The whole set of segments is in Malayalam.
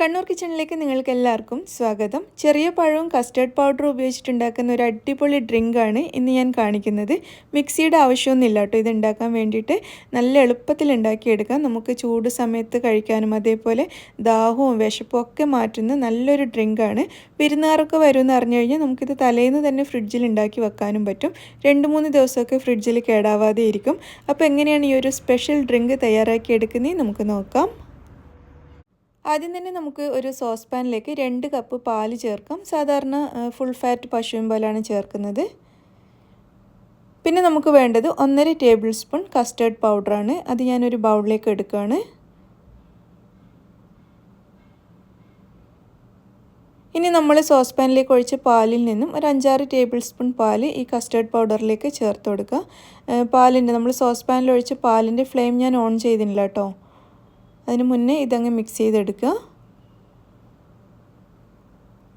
കണ്ണൂർ കിച്ചണിലേക്ക് നിങ്ങൾക്ക് എല്ലാവർക്കും സ്വാഗതം. ചെറിയ പഴവും കസ്റ്റേർഡ് പൗഡറും ഉപയോഗിച്ചിട്ടുണ്ടാക്കുന്ന ഒരു അടിപൊളി ഡ്രിങ്കാണ് ഇന്ന് ഞാൻ കാണിക്കുന്നത്. മിക്സിയുടെ ആവശ്യമൊന്നുമില്ല കേട്ടോ. ഇത് ഉണ്ടാക്കാൻ വേണ്ടിയിട്ട് നല്ല എളുപ്പത്തിൽ ഉണ്ടാക്കിയെടുക്കാം. നമുക്ക് ചൂട് സമയത്ത് കഴിക്കാനും അതേപോലെ ദാഹവും വിശപ്പും ഒക്കെ മാറ്റുന്ന നല്ലൊരു ഡ്രിങ്കാണ് പെരുന്നാറൊക്കെ വരുമെന്ന് അറിഞ്ഞു കഴിഞ്ഞാൽ നമുക്കിത് തലേന്ന് തന്നെ ഫ്രിഡ്ജിൽ ഉണ്ടാക്കി വെക്കാനും പറ്റും. രണ്ട് മൂന്ന് ദിവസമൊക്കെ ഫ്രിഡ്ജിൽ കേടാവാതെ ഇരിക്കും. അപ്പോൾ എങ്ങനെയാണ് ഈ ഒരു സ്പെഷ്യൽ ഡ്രിങ്ക് തയ്യാറാക്കി എടുക്കുന്നത് നമുക്ക് നോക്കാം. ആദ്യം തന്നെ നമുക്ക് ഒരു സോസ് പാനിലേക്ക് രണ്ട് കപ്പ് പാൽ ചേർക്കാം. സാധാരണ ഫുൾ ഫാറ്റ് പശുവിൻ പാലാണ് ചേർക്കുന്നത്. പിന്നെ നമുക്ക് വേണ്ടത് ഒന്നര ടേബിൾ സ്പൂൺ കസ്റ്റേർഡ് പൗഡറാണ് അത് ഞാനൊരു ബൗളിലേക്ക് എടുക്കുകയാണ്. ഇനി നമ്മൾ സോസ് പാനിലേക്ക് ഒഴിച്ച പാലിൽ നിന്നും ഒരു അഞ്ചാറ് ടേബിൾ സ്പൂൺ പാൽ ഈ കസ്റ്റേർഡ് പൗഡറിലേക്ക് ചേർത്ത് കൊടുക്കുക. പാലിന്റെ നമ്മൾ സോസ് പാനിൽ പാലിന്റെ ഫ്ലെയിം ഞാൻ ഓൺ ചെയ്തിട്ടില്ല കേട്ടോ. അതിന് മുന്നേ ഇതങ്ങ് മിക്സ് ചെയ്തെടുക്കുക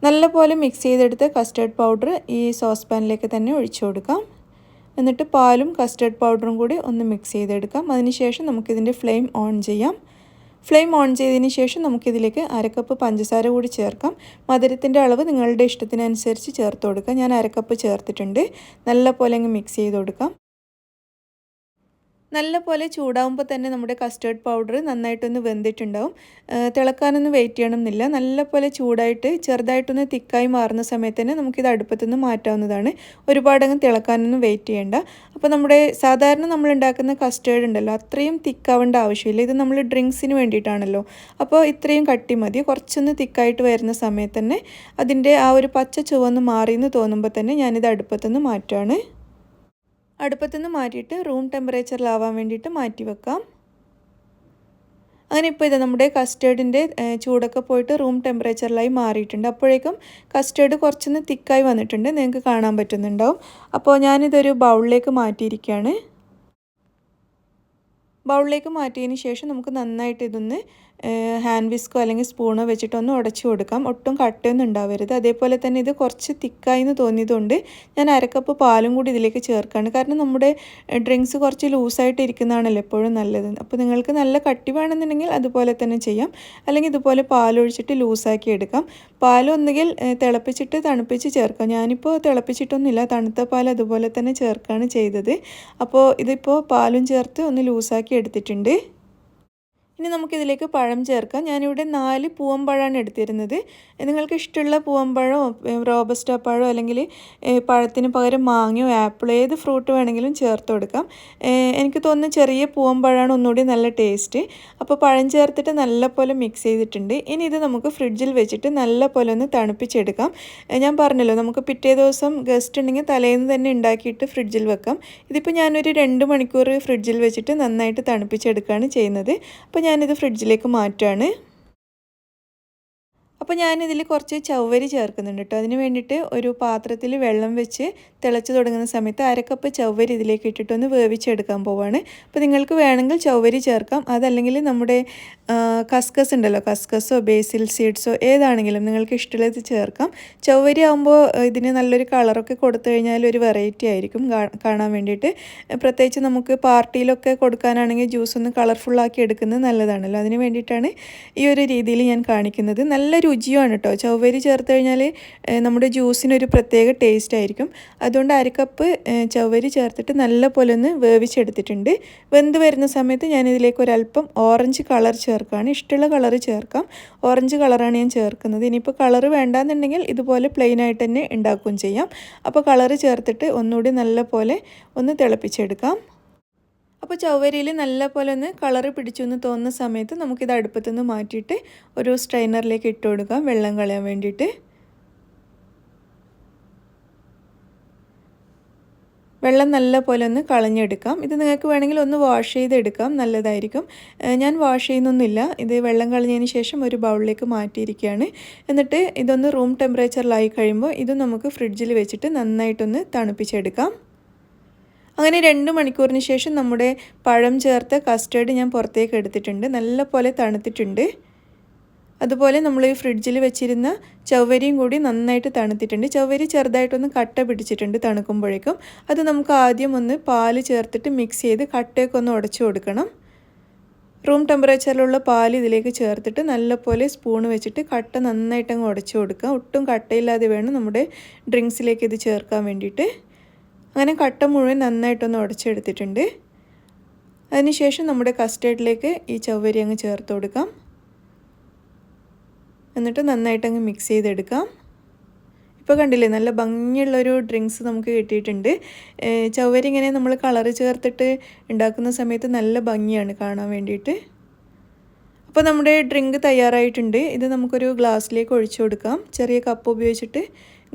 നല്ലപോലെ മിക്സ് ചെയ്തെടുത്ത് കസ്റ്റേർഡ് പൗഡർ ഈ സോസ് പാനിലേക്ക് തന്നെ ഒഴിച്ചു കൊടുക്കാം. എന്നിട്ട് പാലും കസ്റ്റേർഡ് പൗഡറും കൂടി ഒന്ന് മിക്സ് ചെയ്തെടുക്കാം. അതിനുശേഷം നമുക്കിതിന്റെ ഫ്ലെയിം ഓൺ ചെയ്യാം. ഫ്ലെയിം ഓൺ ചെയ്തതിന് ശേഷം നമുക്കിതിലേക്ക് അരക്കപ്പ് പഞ്ചസാര കൂടി ചേർക്കാം. മധുരത്തിന്റെ അളവ് നിങ്ങളുടെ ഇഷ്ടത്തിനനുസരിച്ച് ചേർത്ത് കൊടുക്കാം. ഞാൻ അരക്കപ്പ് ചേർത്തിട്ടുണ്ട്. നല്ല പോലെ അങ്ങ് മിക്സ് ചെയ്ത് കൊടുക്കാം. നല്ല പോലെ ചൂടാവുമ്പോൾ തന്നെ നമ്മുടെ കസ്റ്റേർഡ് പൗഡർ നന്നായിട്ടൊന്ന് വെന്തിട്ടുണ്ടാവും. തിളക്കാനൊന്നും വെയിറ്റ് ചെയ്യണമെന്നില്ല നല്ല പോലെ ചൂടായിട്ട് ചെറുതായിട്ടൊന്ന് തിക്കായി മാറുന്ന സമയത്ത് തന്നെ നമുക്കിത് അടുപ്പത്തുനിന്ന് മാറ്റാവുന്നതാണ്. ഒരുപാടങ്ങ് തിളക്കാനൊന്നും വെയിറ്റ് ചെയ്യേണ്ട. അപ്പോൾ നമ്മുടെ സാധാരണ നമ്മൾ ഉണ്ടാക്കുന്ന കസ്റ്റേർഡ് ഉണ്ടല്ലോ അത്രയും തിക്കാവേണ്ട ആവശ്യമില്ല. ഇത് നമ്മൾ ഡ്രിങ്ക്സിന് വേണ്ടിയിട്ടാണല്ലോ. അപ്പോൾ ഇത്രയും കട്ടി മതി. കുറച്ചൊന്ന് തിക്കായിട്ട് വരുന്ന സമയത്ത് തന്നെ അതിന്റെ ആ ഒരു പച്ച ചുവന്ന് മാറിയെന്ന് തോന്നുമ്പോൾ തന്നെ ഞാനിത് അടുപ്പത്തുനിന്ന് മാറ്റുകയാണ് അടുപ്പത്തുനിന്ന് മാറ്റിയിട്ട് റൂം ടെമ്പറേച്ചറിലാവാൻ വേണ്ടിയിട്ട് മാറ്റി വെക്കാം. അങ്ങനെ ഇപ്പോൾ ഇത് നമ്മുടെ കസ്റ്റേർഡിന്റെ ചൂടൊക്കെ പോയിട്ട് റൂം ടെമ്പറേച്ചറിലായി മാറിയിട്ടുണ്ട്. അപ്പോഴേക്കും കസ്റ്റേർഡ് കുറച്ചൊന്ന് തിക്കായി വന്നിട്ടുണ്ട്. നിങ്ങൾക്ക് കാണാൻ പറ്റുന്നുണ്ടാവും. അപ്പോൾ ഞാനിതൊരു ബൗളിലേക്ക് മാറ്റിയിരിക്കുകയാണ്. ബൗളിലേക്ക് മാറ്റിയതിന് ശേഷം നമുക്ക് നന്നായിട്ട് ഇതൊന്ന് ഹാൻഡ് വിസ്കോ അല്ലെങ്കിൽ സ്പൂണോ വെച്ചിട്ടൊന്ന് ഉടച്ചു കൊടുക്കാം. ഒട്ടും കട്ടയൊന്നും ഉണ്ടാവരുത്. അതേപോലെ തന്നെ ഇത് കുറച്ച് തിക്കായി എന്ന് തോന്നിയതുകൊണ്ട് ഞാൻ അരക്കപ്പ് പാലും കൂടി ഇതിലേക്ക് ചേർക്കുകയാണ് കാരണം നമ്മുടെ ഡ്രിങ്ക്സ് കുറച്ച് ലൂസായിട്ട് ഇരിക്കുന്നതാണല്ലോ എപ്പോഴും നല്ലത്. അപ്പോൾ നിങ്ങൾക്ക് നല്ല കട്ടി വേണമെന്നുണ്ടെങ്കിൽ അതുപോലെ തന്നെ ചെയ്യാം. അല്ലെങ്കിൽ ഇതുപോലെ പാലൊഴിച്ചിട്ട് ലൂസാക്കി എടുക്കാം. പാൽ ഒന്നുകിൽ തിളപ്പിച്ചിട്ട് തണുപ്പിച്ച് ചേർക്കാം ഞാനിപ്പോൾ തിളപ്പിച്ചിട്ടൊന്നുമില്ല തണുത്ത പാൽ അതുപോലെ തന്നെ ചേർക്കുകയാണ് ചെയ്തത്. അപ്പോൾ ഇതിപ്പോൾ പാലും ചേർത്ത് ഒന്ന് ലൂസാക്കി എടുത്തിട്ടുണ്ട്. ഇനി നമുക്കിതിലേക്ക് പഴം ചേർക്കാം. ഞാനിവിടെ നാല് പൂവമ്പഴമാണ് എടുത്തിരുന്നത്. നിങ്ങൾക്ക് ഇഷ്ടമുള്ള പൂവമ്പഴമോ റോബസ്റ്റ പഴമോ അല്ലെങ്കിൽ പഴത്തിന് പകരം മാങ്ങയോ ആപ്പിൾ ഏത് ഫ്രൂട്ട് വേണമെങ്കിലും ചേർത്ത് കൊടുക്കാം. എനിക്ക് തോന്നുന്നു ചെറിയ പൂവമ്പഴമാണ് ഒന്നുകൂടി നല്ല ടേസ്റ്റ്. അപ്പോൾ പഴം ചേർത്തിട്ട് നല്ലപോലെ മിക്സ് ചെയ്തിട്ടുണ്ട്. ഇനി ഇത് നമുക്ക് ഫ്രിഡ്ജിൽ വെച്ചിട്ട് നല്ലപോലെ ഒന്ന് തണുപ്പിച്ചെടുക്കാം. ഞാൻ പറഞ്ഞല്ലോ നമുക്ക് പിറ്റേ ദിവസം ഗസ്റ്റ് ഉണ്ടെങ്കിൽ തലേന്ന് തന്നെ ഉണ്ടാക്കിയിട്ട് ഫ്രിഡ്ജിൽ വെക്കാം. ഇതിപ്പോൾ ഞാനൊരു രണ്ട് മണിക്കൂർ ഫ്രിഡ്ജിൽ വെച്ചിട്ട് നന്നായിട്ട് തണുപ്പിച്ചെടുക്കുകയാണ് ചെയ്യുന്നത്. അപ്പോൾ ഞാനിത് ഫ്രിഡ്ജിലേക്ക് മാറ്റുകയാണ് അപ്പോൾ ഞാനിതിൽ കുറച്ച് ചവ്വരി ചേർക്കുന്നുണ്ട് കേട്ടോ. അതിന് വേണ്ടിയിട്ട് ഒരു പാത്രത്തിൽ വെള്ളം വെച്ച് തിളച്ച് തുടങ്ങുന്ന സമയത്ത് അരക്കപ്പ് ചവ്വരി ഇതിലേക്ക് ഇട്ടിട്ടൊന്ന് വേവിച്ചെടുക്കാൻ പോവാണ്. അപ്പോൾ നിങ്ങൾക്ക് വേണമെങ്കിൽ ചവ്വരി ചേർക്കാം. അതല്ലെങ്കിൽ നമ്മുടെ കസ്കസ് ഉണ്ടല്ലോ കസ്കസോ ബേസിൽ സീഡ്സോ ഏതാണെങ്കിലും നിങ്ങൾക്ക് ഇഷ്ടമുള്ളത് ചേർക്കാം. ചവ്വരി ആകുമ്പോൾ ഇതിന് നല്ലൊരു കളറൊക്കെ കൊടുത്തു കഴിഞ്ഞാൽ ഒരു വെറൈറ്റി ആയിരിക്കും. കാണാൻ വേണ്ടിയിട്ട്. പ്രത്യേകിച്ച് നമുക്ക് പാർട്ടിയിലൊക്കെ കൊടുക്കാനാണെങ്കിൽ ജ്യൂസ് ഒന്ന് കളർഫുള്ളാക്കി എടുക്കുന്നത് നല്ലതാണല്ലോ. അതിന് വേണ്ടിയിട്ടാണ് ഈ ഒരു രീതിയിൽ ഞാൻ കാണിക്കുന്നത്. നല്ല രുചിയുമാണ് കേട്ടോ ചവ്വരി ചേർത്ത് കഴിഞ്ഞാൽ നമ്മുടെ ജ്യൂസിനൊരു പ്രത്യേക ടേസ്റ്റ് ആയിരിക്കും. അതുകൊണ്ട് അരക്കപ്പ് ചവ്വരി ചേർത്തിട്ട് നല്ല പോലെ ഒന്ന് വേവിച്ചെടുത്തിട്ടുണ്ട്. വെന്ത് വരുന്ന സമയത്ത് ഞാനിതിലേക്ക് ഒരല്പം ഓറഞ്ച് കളർ ചേർക്കുകയാണ്. ഇഷ്ടമുള്ള കളർ ചേർക്കാം. ഓറഞ്ച് കളറാണ് ഞാൻ ചേർക്കുന്നത്. ഇനിയിപ്പോൾ കളർ വേണ്ടാന്നുണ്ടെങ്കിൽ ഇതുപോലെ പ്ലെയിൻ ആയിട്ട് തന്നെ ഉണ്ടാക്കുകയും ചെയ്യാം. അപ്പോൾ കളർ ചേർത്തിട്ട് ഒന്നുകൂടി നല്ല പോലെ ഒന്ന് തിളപ്പിച്ചെടുക്കാം. അപ്പോൾ ചവ്വരിയിൽ നല്ല പോലെ ഒന്ന് കളറ് പിടിച്ചു എന്ന് തോന്നുന്ന സമയത്ത് നമുക്കിത് അടുപ്പത്തു നിന്ന് മാറ്റിയിട്ട് ഒരു സ്ട്രെയിനറിലേക്ക് ഇട്ട് കൊടുക്കാം. വെള്ളം കളയാൻ വേണ്ടിയിട്ട്. വെള്ളം നല്ല പോലെ ഒന്ന് കളഞ്ഞെടുക്കാം. ഇത് നിങ്ങൾക്ക് വേണമെങ്കിൽ ഒന്ന് വാഷ് ചെയ്തെടുക്കാം. നല്ലതായിരിക്കും. ഞാൻ വാഷ് ചെയ്യുന്നൊന്നുമില്ല. ഇത് വെള്ളം കളഞ്ഞതിന് ശേഷം ഒരു ബൗളിലേക്ക് മാറ്റിയിരിക്കുകയാണ്. എന്നിട്ട് ഇതൊന്ന് റൂം ടെമ്പറേച്ചറിലായി കഴിയുമ്പോൾ ഇത് നമുക്ക് ഫ്രിഡ്ജിൽ വെച്ചിട്ട് നന്നായിട്ടൊന്ന് തണുപ്പിച്ചെടുക്കാം. അങ്ങനെ രണ്ട് മണിക്കൂറിന് ശേഷം നമ്മുടെ പഴം ചേർത്ത കസ്റ്റേർഡ് ഞാൻ പുറത്തേക്ക് എടുത്തിട്ടുണ്ട്. നല്ലപോലെ തണുത്തിട്ടുണ്ട്. അതുപോലെ നമ്മൾ ഈ ഫ്രിഡ്ജിൽ വെച്ചിരുന്ന ചവ്വരിയും കൂടി നന്നായിട്ട് തണുത്തിട്ടുണ്ട്. ചവ്വരി ചെറുതായിട്ടൊന്ന് കട്ട പിടിച്ചിട്ടുണ്ട് തണുക്കുമ്പോഴേക്കും. അത് നമുക്ക് ആദ്യം ഒന്ന് പാൽ ചേർത്തിട്ട് മിക്സ് ചെയ്ത് കട്ടയൊക്കെ ഒന്ന് ഉടച്ചു കൊടുക്കണം. റൂം ടെമ്പറേച്ചറിലുള്ള പാൽ ഇതിലേക്ക് ചേർത്തിട്ട് നല്ലപോലെ സ്പൂൺ വെച്ചിട്ട് കട്ട നന്നായിട്ട് അങ്ങ് ഉടച്ചു കൊടുക്കുക ഒട്ടും കട്ടയില്ലാതെ വേണം നമ്മുടെ ഡ്രിങ്ക്സിലേക്ക് ഇത് ചേർക്കാൻ വേണ്ടിയിട്ട്. അങ്ങനെ കട്ട മുഴുവൻ നന്നായിട്ടൊന്ന് ഉടച്ചെടുത്തിട്ടുണ്ട്. അതിനുശേഷം നമ്മുടെ കസ്റ്റേർഡിലേക്ക് ഈ ചവ്വരി അങ്ങ് ചേർത്ത് കൊടുക്കാം. എന്നിട്ട് നന്നായിട്ട് അങ്ങ് മിക്സ് ചെയ്തെടുക്കാം. ഇപ്പോൾ കണ്ടില്ലേ നല്ല ഭംഗിയുള്ളൊരു ഡ്രിങ്ക്സ് നമുക്ക് കിട്ടിയിട്ടുണ്ട്. ചവ്വരി ഇങ്ങനെ നമ്മൾ കളറ് ചേർത്തിട്ട് ഉണ്ടാക്കുന്ന സമയത്ത് നല്ല ഭംഗിയാണ് കാണാൻ വേണ്ടിയിട്ട്. അപ്പോൾ നമ്മുടെ ഡ്രിങ്ക് തയ്യാറായിട്ടുണ്ട്. ഇത് നമുക്കൊരു ഗ്ലാസ്സിലേക്ക് ഒഴിച്ചു കൊടുക്കാം. ചെറിയ കപ്പ് ഉപയോഗിച്ചിട്ട്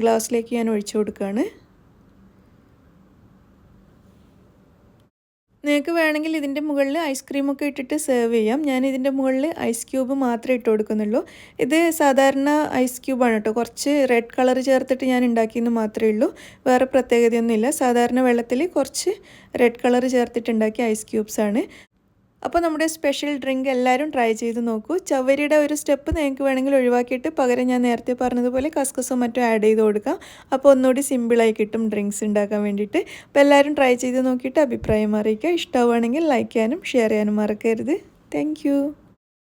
ഗ്ലാസ്സിലേക്ക് ഞാൻ ഒഴിച്ചു കൊടുക്കുകയാണ്. നിങ്ങൾക്ക് വേണമെങ്കിൽ ഇതിന്റെ മുകളിൽ ഐസ്ക്രീമൊക്കെ ഇട്ടിട്ട് സെർവ് ചെയ്യാം. ഞാൻ ഇതിന്റെ മുകളിൽ ഐസ് ക്യൂബ് മാത്രമേ ഇട്ട് കൊടുക്കുന്നുള്ളൂ. ഇത് സാധാരണ ഐസ് ക്യൂബാണ് കേട്ടോ. കുറച്ച് റെഡ് കളർ ചേർത്തിട്ട് ഞാൻ ഉണ്ടാക്കിയെന്ന് മാത്രമേ ഉള്ളൂ. വേറെ പ്രത്യേകതയൊന്നുമില്ല. സാധാരണ വെള്ളത്തിൽ കുറച്ച് റെഡ് കളർ ചേർത്തിട്ട് ഉണ്ടാക്കിയ ഐസ് ക്യൂബ്സാണ് അപ്പോൾ നമ്മുടെ സ്പെഷ്യൽ ഡ്രിങ്ക് എല്ലാവരും ട്രൈ ചെയ്ത് നോക്കൂ. ചവരിയുടെ ഒരു സ്റ്റെപ്പ് നിങ്ങൾക്ക് വേണമെങ്കിൽ ഒഴിവാക്കിയിട്ട് പകരം ഞാൻ നേരത്തെ പറഞ്ഞതുപോലെ കസ്കസോ മറ്റോ ആഡ് ചെയ്ത് കൊടുക്കാം. അപ്പോൾ ഒന്നുകൂടി സിമ്പിളായി കിട്ടും ഡ്രിങ്ക്സ് ഉണ്ടാക്കാൻ വേണ്ടിയിട്ട്. അപ്പോൾ എല്ലാവരും ട്രൈ ചെയ്ത് നോക്കിയിട്ട് അഭിപ്രായം അറിയിക്കുക. ഇഷ്ടമാവുകയാണെങ്കിൽ ലൈക്ക് ചെയ്യാനും ഷെയർ ചെയ്യാനും മറക്കരുത്. താങ്ക്